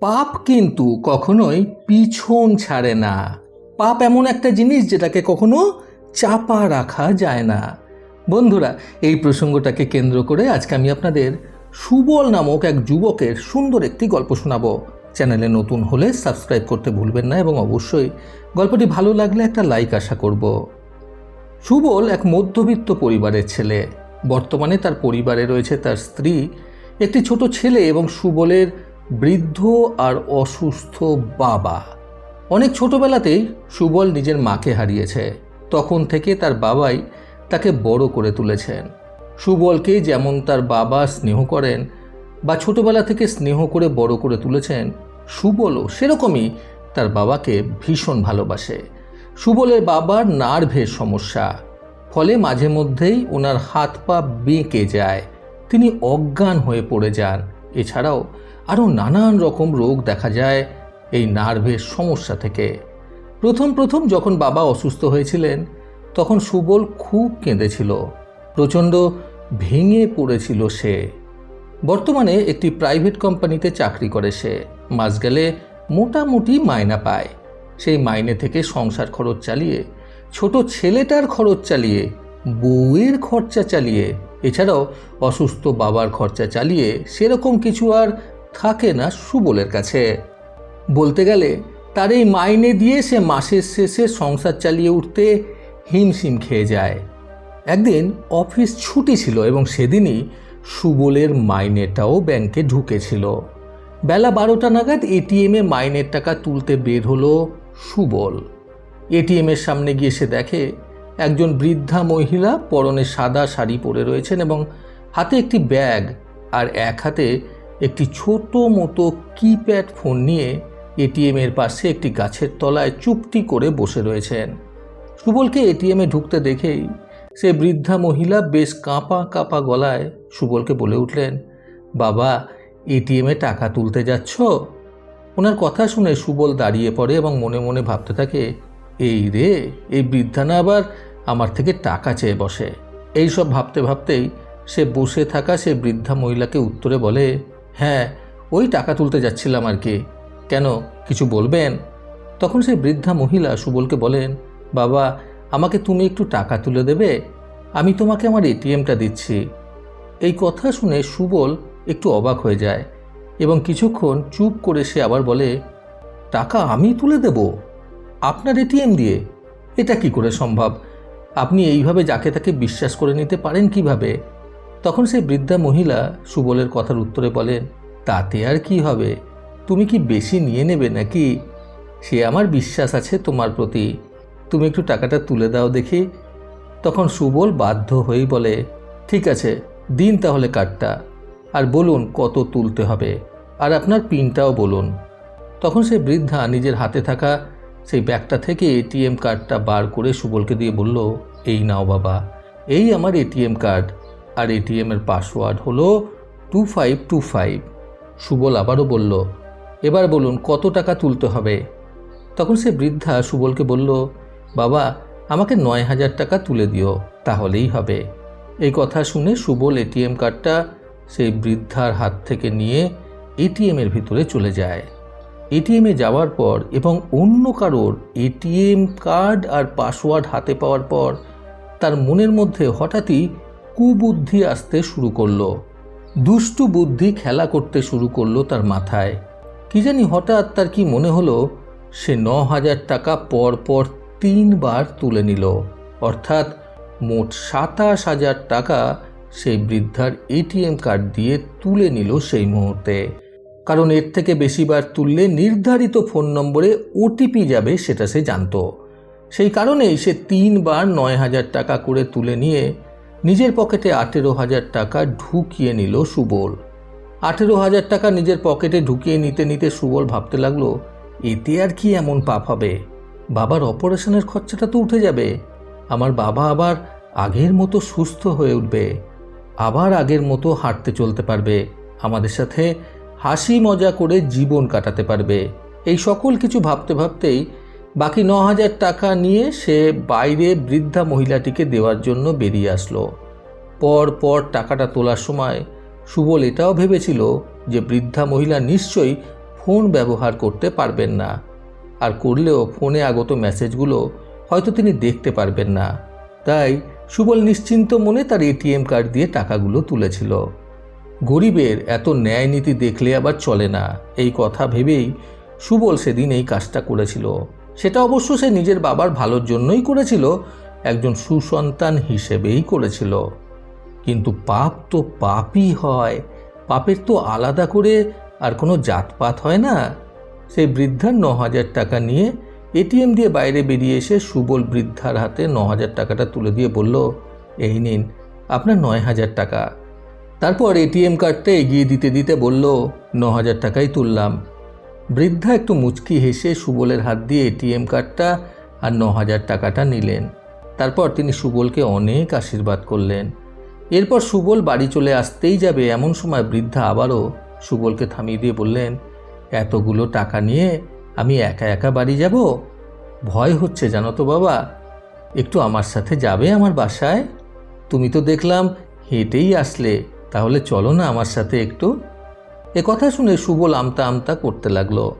পাপ কিন্তু কখনোই পিছন ছাড়ে না। পাপ এমন একটা জিনিস যেটাকে কখনো চাপা রাখা যায় না। বন্ধুরা, এই প্রসঙ্গটাকে কেন্দ্র করে আজকে আমি আপনাদের সুবল নামক এক যুবকের সুন্দর একটি গল্প শোনাবো। চ্যানেলে নতুন হলে সাবস্ক্রাইব করতে ভুলবেন না এবং অবশ্যই গল্পটি ভালো লাগলে একটা লাইক আশা করব। সুবল এক মধ্যবিত্ত পরিবারের ছেলে। বর্তমানে তার পরিবারে রয়েছে তার স্ত্রী, একটি ছোট ছেলে এবং সুবলের বৃদ্ধ আর অসুস্থ বাবা। অনেক ছোটবেলাতেই সুবল নিজের মাকে হারিয়েছে। তখন থেকে তার বাবাই তাকে বড় করে তুলেছেন। সুবলকে যেমন তার বাবা স্নেহ করেন বা ছোটবেলা থেকে স্নেহ করে বড় করে তুলেছেন, সুবলও সেরকমই তার বাবাকে ভীষণ ভালোবাসে। সুবলের বাবার নার্ভের সমস্যা, ফলে মাঝে মধ্যেই ওনার হাত পা বেঁকে যায়। তিনি অজ্ঞান হয়ে পড়ে যান। এছাড়াও আরও নানান রকম রোগ দেখা যায় এই নার্ভের সমস্যা থেকে। প্রথম প্রথম যখন বাবা অসুস্থ হয়েছিলেন, তখন সুবল খুব কেঁদেছিল। প্রচণ্ড ভেঙে পড়েছিল সে। বর্তমানে একটি প্রাইভেট কোম্পানিতে চাকরি করে সে। মাস গেলে মোটামুটি মায়না পায়। সেই মাইনে থেকে সংসার খরচ চালিয়ে, ছোট ছেলেটার খরচ চালিয়ে, বউয়ের খরচা চালিয়ে, এছাড়াও অসুস্থ বাবার খরচা চালিয়ে, সেরকম কিছু আর থাকে না সুবলের কাছে। বলতে গেলে, তার এই মাইনে দিয়ে সে মাসের শেষে সংসার চালিয়ে উঠতে হিমশিম খেয়ে যায়। একদিন অফিস ছুটি ছিল এবং সেদিনই সুবলের মাইনেটাও ব্যাংকে ঢুকেছিল। বেলা বারোটা নাগাদ এটিএমে মাইনের টাকা তুলতে বের হলো সুবল। এটিএমের সামনে গিয়ে সে দেখে, একজন বৃদ্ধা মহিলা পরনে সাদা শাড়ি পরে রয়েছেন এবং হাতে একটি ব্যাগ আর এক হাতে একটি ছোট মতো কিপ্যাড ফোন নিয়ে এটিএমের পাশে একটি গাছের তলায় চুপটি করে বসে রয়েছেন। সুবলকে এটিএমে ঢুকতে দেখেই সে বৃদ্ধা মহিলা বেশ কাঁপা কাঁপা গলায় সুবলকে বলে উঠলেন, বাবা এটিএমে টাকা তুলতে যাচ্ছ? ওনার কথা শুনে সুবল দাঁড়িয়ে পড়ে এবং মনে মনে ভাবতে থাকে, এই রে, এই বৃদ্ধা না আবার আমার থেকে টাকা চেয়ে বসে? এই সব ভাবতে ভাবতেই সে বসে থাকা সে বৃদ্ধা মহিলাকে উত্তরে বলে হ্যাঁ ওই টাকা তুলতে যাচ্ছিলাম আর কি। কেন, কিছু বলবেন? তখন সেই বৃদ্ধা মহিলা সুবলকে বলেন, বাবা, আমাকে তুমি একটু টাকা তুলে দেবে? আমি তোমাকে আমার এটিএমটা দিচ্ছি। এই কথা শুনে সুবল একটু অবাক হয়ে যায় এবং কিছুক্ষণ চুপ করে সে আবার বলে, টাকা আমি তুলে দেব? আপনার এটিএম দিয়ে? এটা কি করে সম্ভব? আপনি এইভাবে যাকে তাকে বিশ্বাস করে নিতে পারেন কীভাবে? তখন সেই বৃদ্ধা মহিলা সুবলের কথার উত্তরে বলেন তাতে আর কি হবে? তুমি কি বেশি নিয়ে নেবে নাকি? সে আমার বিশ্বাস আছে তোমার প্রতি। তুমি একটু টাকাটা তুলে দাও দেখি। তখন সুবল বাধ্য হয়েই বলে, ঠিক আছে, দিন তাহলে কার্ডটা আর বলুন, কত তুলতে হবে? আর আপনার পিনটাও বলুন। তখন সে বৃদ্ধা নিজের হাতে থাকা সেই ব্যাগটা থেকে এটিএম কার্ডটা বার করে সুবলকে দিয়ে বলল, এই নাও বাবা, এই আমার এটিএম কার্ড। আর এটিএমের পাসওয়ার্ড হলো two five two five Subal আবারও বলল, এবার বলুন, কত টাকা তুলতে হবে? তখন সে বৃদ্ধা সুবলকে বলল, বাবা, আমাকে নয় হাজার টাকা তুলে দিও, তাহলেই হবে। এই কথা শুনে সুবল এটিএম কার্ডটা সেই বৃদ্ধার হাত থেকে নিয়ে এটিএমের ভিতরে চলে যায়। এটিএমে যাওয়ার পর এবং অন্য কারোর এটিএম কার্ড আর পাসওয়ার্ড হাতে পাওয়ার পর, তার মনের মধ্যে হঠাৎই কুবুদ্ধি আসতে শুরু করল। দুষ্টু বুদ্ধি খেলা করতে শুরু করল তার মাথায়। কি জানি হঠাৎ তার কি মনে হলো, সে ন হাজার টাকা পর পর তিনবার তুলে নিল। অর্থাৎ মোট সাতাশ হাজার টাকা সেই বৃদ্ধার এটিএম কার্ড দিয়ে তুলে নিল সেই মুহূর্তে। কারণ এর থেকে বেশিবার তুললে নির্ধারিত ফোন নম্বরে ওটিপি যাবে সেটা সে জানতো। সেই কারণেই সে তিনবার নয় হাজার টাকা করে তুলে নিয়ে নিজের পকেটে আঠেরো হাজার টাকা ঢুকিয়ে নিল সুবল। আঠেরো হাজার টাকা নিজের পকেটে ঢুকিয়ে নিতে নিতে সুবল ভাবতে লাগল, এতে আর কি এমন পাপ হবে? বাবার অপারেশনের খরচাটা তো উঠে যাবে। আমার বাবা আবার আগের মতো সুস্থ হয়ে উঠবে। আবার আগের মতো হাঁটতে চলতে পারবে। আমাদের সাথে হাসি মজা করে জীবন কাটাতে পারবে। এই সকল কিছু ভাবতে ভাবতেই বাকি ন হাজার টাকা নিয়ে সে বাইরে বৃদ্ধা মহিলাটিকে দেওয়ার জন্য বেরিয়ে আসলো। পর পর টাকাটা তোলার সময় সুবল এটাও ভেবেছিল যে বৃদ্ধা মহিলা নিশ্চয়ই ফোন ব্যবহার করতে পারবেন না। আর করলেও ফোনে আগত মেসেজগুলো হয়তো তিনি দেখতে পারবেন না। তাই সুবল নিশ্চিন্ত মনে তার এটিএম কার্ড দিয়ে টাকাগুলো তুলেছিল। গরিবের এত ন্যায় নীতি দেখলে আবার চলে না, এই কথা ভেবেই সুবল সেদিন এই কাজটা করেছিল। সেটা অবশ্য সে নিজের বাবার ভালোর জন্যই করেছিল, একজন সুসন্তান হিসেবেই করেছিল। কিন্তু পাপ তো পাপই হয়, পাপের তো আলাদা করে আর কোনো জাতপাত হয় না। সেই বৃদ্ধার ন হাজার টাকা নিয়ে এটিএম দিয়ে বাইরে বেরিয়ে এসে সুবল বৃদ্ধার হাতে ন হাজার টাকাটা তুলে দিয়ে বলল, এই নিন, আপনার নয় হাজার টাকা। তারপর এটিএম কার্ডটা এগিয়ে দিতে দিতে বলল ন হাজার টাকাই তুললাম। বৃদ্ধা একটু মুচকি হেসে সুবলের হাত দিয়ে এটিএম কার্ডটা আর ন হাজার টাকাটা নিলেন। তারপর তিনি সুবলকে অনেক আশীর্বাদ করলেন। এরপর সুবল বাড়ি চলে আসতেই যাবে এমন সময় বৃদ্ধা আবারও সুবলকে থামিয়ে দিয়ে বললেন, এতগুলো টাকা নিয়ে আমি একা একা বাড়ি যাব? ভয় হচ্ছে জানো তো বাবা। একটু আমার সাথে যাবে আমার বাসায়? তুমি তো দেখলাম হেঁটেই আসলে, তাহলে চলো না আমার সাথে একটু। এ কথা শুনে সুবল আমতা আমতা করতে লাগল।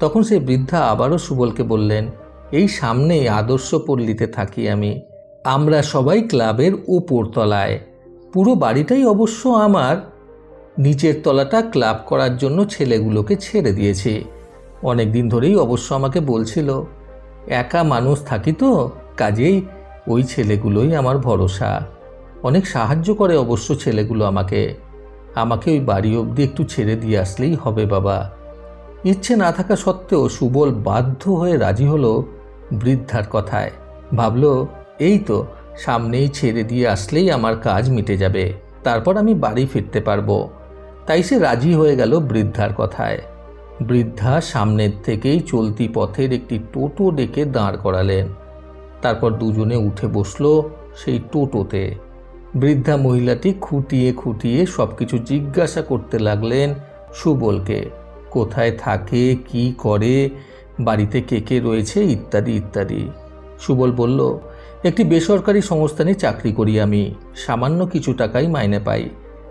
তখন সেই বৃদ্ধা আবারও সুবলকে বললেন, এই সামনে আদর্শ পল্লীতে থাকি আমি। আমরা সবাই ক্লাবের উপর তলায় পুরো বাড়িটাই অবশ্য আমার। নিচের তলাটা ক্লাব করার জন্য ছেলেগুলোকে ছেড়ে দিয়েছি। অনেক দিন ধরেই অবশ্য আমাকে বলছিল, একা মানুষ থাকি তো, কাজেই ওই ছেলেগুলোই আমার ভরসা। অনেক সাহায্য করে অবশ্য ছেলেগুলো আমাকে। আমাকে ওই বাড়ি অবধি একটু ছেড়ে দিয়ে আসলেই হবে, বাবা। ইচ্ছে না থাকা সত্ত্বেও সুবল বাধ্য হয়ে রাজি হলো বৃদ্ধার কথায়। ভাবলো, এই তো, সামনেই ছেড়ে দিয়ে আসলেই আমার কাজ মিটে যাবে। তারপর আমি বাড়ি ফিরতে পারব। তাই সে রাজি হয়ে গেল বৃদ্ধার কথায়। বৃদ্ধা সামনের থেকেই চলতি পথের একটি টোটো ডেকে দাঁড় করালেন। তারপর দুজনে উঠে বসল সেই টোটোতে। বৃদ্ধা মহিলাটি খুঁটিয়ে খুঁটিয়ে সব কিছু জিজ্ঞাসা করতে লাগলেন, সুবলকে কোথায় থাকে, কি করে, বাড়িতে কে কে রয়েছে, ইত্যাদি ইত্যাদি? সুবল বলল, একটি বেসরকারি সংস্থানে চাকরি করি আমি, সামান্য কিছু টাকাই মাইনে পাই।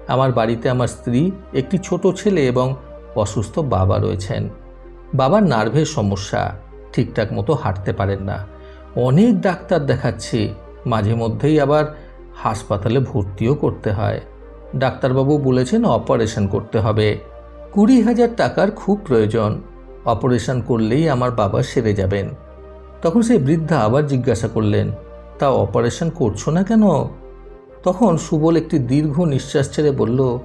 আমার বাড়িতে আমার স্ত্রী, একটি ছোট ছেলে এবং অসুস্থ বাবা রয়েছেন। বাবার নার্ভের সমস্যা, ঠিকঠাক মতো হাঁটতে পারেন না। অনেক ডাক্তার দেখাচ্ছি, মাঝে মধ্যেই আবার হাসপাতালে ভর্তিও করতে হয়। ডাক্তারবাবু বলেছেন অপারেশন করতে হবে। কুড়ি হাজার টাকার খুব প্রয়োজন। অপারেশন করলেই আমার বাবা সেরে যাবেন। তখন সেই বৃদ্ধা আবার জিজ্ঞাসা করলেন, তা অপারেশন করছ না কেন? তখন সুবল একটি দীর্ঘ নিঃশ্বাস ছেড়ে বলল,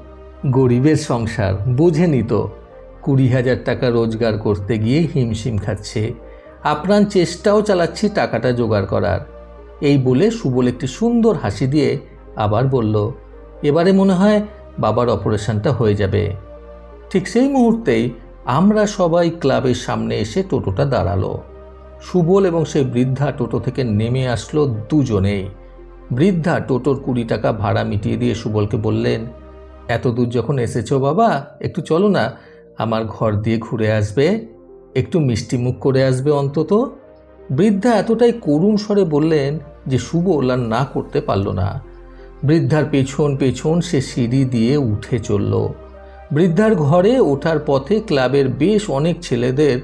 গরিবের সংসার বোঝেনি তো। কুড়ি হাজার টাকা রোজগার করতে গিয়ে হিমশিম খাচ্ছে। আপ্রাণ চেষ্টাও চালাচ্ছি টাকাটা জোগাড় করার। এই বলে সুবল একটি সুন্দর হাসি দিয়ে আবার বলল, এবারে মনে হয় বাবার অপারেশনটা হয়ে যাবে। ঠিক সেই মুহূর্তেই আমরা সবাই ক্লাবের সামনে এসে টোটোটা দাঁড়াল। সুবল এবং সেই বৃদ্ধা টোটো থেকে নেমে আসলো দুজনেই। বৃদ্ধা টোটোর কুড়ি টাকা ভাড়া মিটিয়ে দিয়ে সুবলকে বললেন, এত দূর যখন এসেছ বাবা, একটু চলো না, আমার ঘর দিয়ে ঘুরে আসবে, একটু মিষ্টি মুখ করে আসবে অন্তত। বৃদ্ধা এতটাই করুণ স্বরে বললেন যে সুবল আর না করতে পারল না। বৃদ্ধার পেছন পেছন সে সিঁড়ি দিয়ে উঠে চলল। বৃদ্ধার ঘরে ওঠার পথে ক্লাবের বেশ অনেক ছেলেদের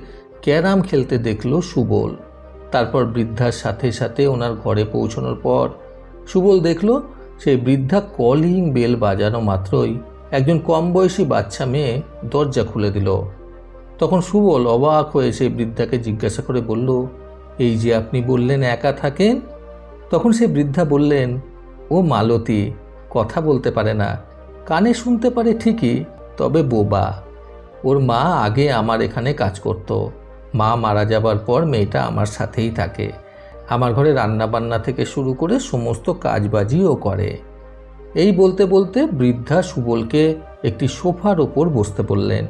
ক্যারাম খেলতে দেখল সুবল। তারপর বৃদ্ধার সাথে সাথে ওনার ঘরে পৌঁছানোর পর সুবল দেখল সেই বৃদ্ধা কলিং বেল বাজানো মাত্রই একজন কম বয়সী বাচ্চা মেয়ে দরজা খুলে দিল। তখন সুবল অবাক হয়ে সেই বৃদ্ধাকে জিজ্ঞাসা করে বলল, এই যে আপনি বললেন একা থাকেন তখন সে বৃদ্ধা বললেন, ও মালতী, কথা বলতে পারে না। কানে শুনতে পারে ঠিকই, তবে বোবা। ওর মা আগে আমার এখানে কাজ করত। মা মারা যাবার পর মেয়েটা আমার সাথেই থাকে। আমার ঘরে রান্নাবান্না থেকে শুরু করে সমস্ত কাজবাজিও করে। এই বলতে বলতে বৃদ্ধা সুবলকে একটি সোফার ওপর বসতে বললেন।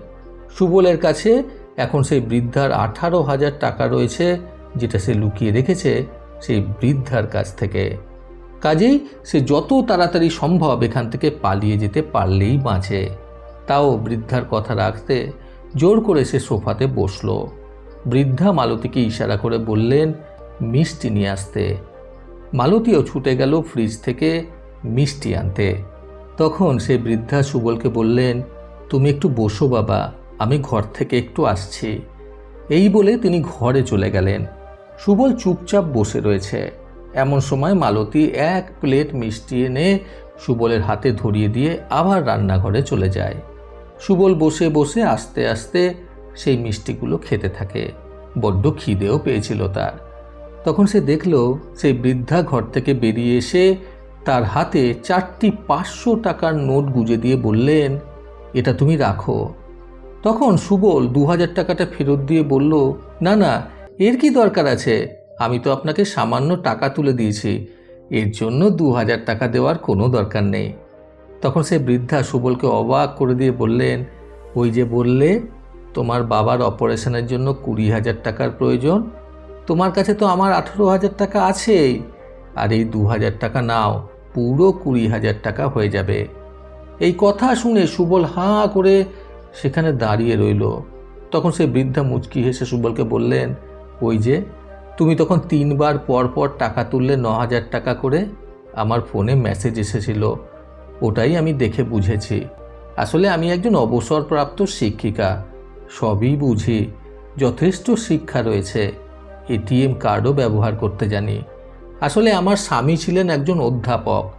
সুবলের কাছে এখন সেই বৃদ্ধার আঠারো হাজার টাকা রয়েছে, যেটা সে লুকিয়ে রেখেছে। সেই বৃদ্ধার কাছ থেকে। কাজেই সে যত তাড়াতাড়ি সম্ভব এখান থেকে পালিয়ে যেতে পারলেই বাঁচে। তাও বৃদ্ধার কথা রাখতে জোর করে সে সোফাতে বসল। বৃদ্ধা মালতীকে ইশারা করে বললেন, মিষ্টি নিয়ে আসতে। মালতীও ছুটে গেল ফ্রিজ থেকে মিষ্টি আনতে। তখন সে বৃদ্ধা সুবলকে বললেন, তুমি একটু বসো বাবা, আমি ঘর থেকে একটু আসছি। এই বলে তিনি ঘরে চলে গেলেন। সুবল চুপচাপ বসে রয়েছে। এমন সময় মালতী এক প্লেট মিষ্টি এনে সুবলের হাতে ধরিয়ে দিয়ে আবার রান্নাঘরে চলে যায়। সুবল বসে বসে আস্তে আস্তে সেই মিষ্টিগুলো খেতে থাকে। বড্ড খিদেও পেয়েছিল তার। তখন সে দেখল, সেই বৃদ্ধা ঘর থেকে বেরিয়ে এসে তার হাতে চারটি পাঁচশো টাকার নোট গুজে দিয়ে বললেন, এটা তুমি রাখো। তখন সুবল দু হাজার টাকাটা ফেরত দিয়ে বলল, না না এর কি দরকার আছে? আমি তো আপনাকে সামান্য টাকা তুলে দিয়েছি। এর জন্য দু হাজার টাকা দেওয়ার কোনো দরকার নেই। তখন সে বৃদ্ধা সুবলকে অবাক করে দিয়ে বললেন, ওই যে বললে, তোমার বাবার অপারেশনের জন্য কুড়ি হাজার টাকার প্রয়োজন? তোমার কাছে তো আমার আঠেরো হাজার টাকা আছেই। আর এই দু হাজার টাকা নাও, পুরো কুড়ি হাজার টাকা হয়ে যাবে। এই কথা শুনে সুবল হাঁ করে সেখানে দাঁড়িয়ে রইল। তখন সে বৃদ্ধা মুচকি হেসে সুবলকে বললেন ওই যে, তুমি তখন তিনবার পর পর টাকা তুললে ন হাজার টাকা করে আমার ফোনে মেসেজ এসেছিল। ওটাই আমি দেখে বুঝেছি। আসলে আমি একজন অবসরপ্রাপ্ত শিক্ষিকা, সবই বুঝি, যথেষ্ট শিক্ষা রয়েছে এটিএম কার্ডও ব্যবহার করতে জানি। আসলে আমার স্বামী ছিলেন একজন অধ্যাপক।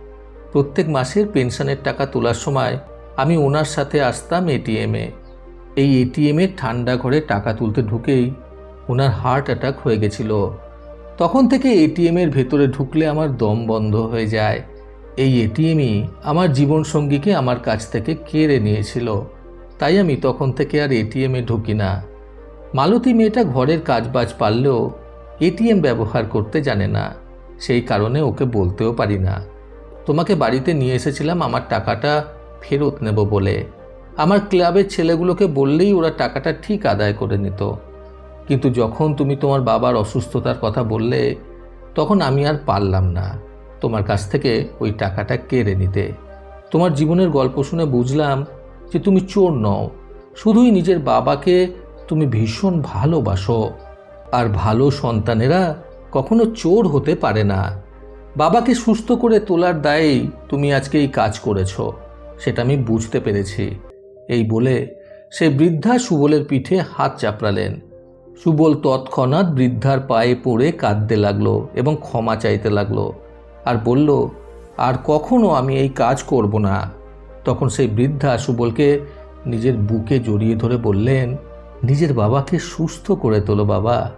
প্রত্যেক মাসের পেনশনের টাকা তোলার সময় আমি ওনার সাথে আসতাম এটিএমে এই এটিএমে ঠান্ডা ঘরে টাকা তুলতে ঢুকেই ওনার হার্ট অ্যাটাক হয়ে গেছিল। তখন থেকে এটিএমের ভেতরে ঢুকলে আমার দম বন্ধ হয়ে যায়। এই এটিএমই আমার জীবনসঙ্গীকে আমার কাছ থেকে কেড়ে নিয়েছিল। তাই আমি তখন থেকে আর এটিএমে ঢুকি না। মালতী মেয়েটা ঘরের কাজবাজ পারলেও এটিএম ব্যবহার করতে জানে না। সেই কারণে ওকে বলতেও পারি না। তোমাকে বাড়িতে নিয়ে এসেছিলাম, আমার টাকাটা ফেরত নেব বলে। আমার ক্লাবের ছেলেগুলোকে বললেই ওরা টাকাটা ঠিক আদায় করে নিত। কিন্তু যখন তুমি তোমার বাবার অসুস্থতার কথা বললে, তখন আমি আর পারলাম না। তোমার কাছ থেকে ওই টাকাটা কেড়ে নিতে। তোমার জীবনের গল্প শুনে বুঝলাম যে তুমি চোর নও। শুধুই নিজের বাবাকে তুমি ভীষণ ভালোবাসো। আর ভালো সন্তানেরা কখনো চোর হতে পারে না। বাবাকে সুস্থ করে তোলার দায়েই তুমি আজকে এই কাজ করেছ, সেটা আমি বুঝতে পেরেছি। এই বলে সে বৃদ্ধা সুবলের পিঠে হাত চাপড়ালেন। সুবল তৎক্ষণাৎ বৃদ্ধার পায়ে পড়ে কাঁদতে লাগল এবং ক্ষমা চাইতে লাগল আর বলল, আর কখনো আমি এই কাজ করব না। তখন সেই বৃদ্ধা সুবলকে নিজের বুকে জড়িয়ে ধরে বললেন, নিজের বাবাকে সুস্থ করে তোলো বাবা।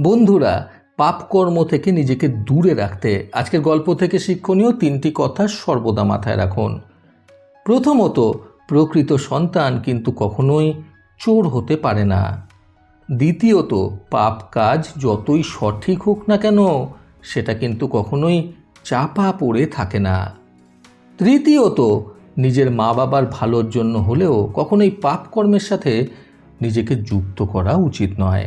বন্ধুরা, পাপকর্ম থেকে নিজেকে দূরে রাখতে আজকের গল্প থেকে শিক্ষণীয় তিনটি কথা সর্বদা মাথায় রাখুন। প্রথমত, প্রকৃত সন্তান কিন্তু কখনোই চোর হতে পারে না। দ্বিতীয়ত, পাপ কাজ যতই সঠিক হোক না কেন, সেটা কিন্তু কখনোই চাপা পড়ে থাকে না। তৃতীয়ত, নিজের মা বাবার ভালোর জন্য হলেও কখনোই পাপ কর্মের সাথে নিজেকে যুক্ত করা উচিত নয়।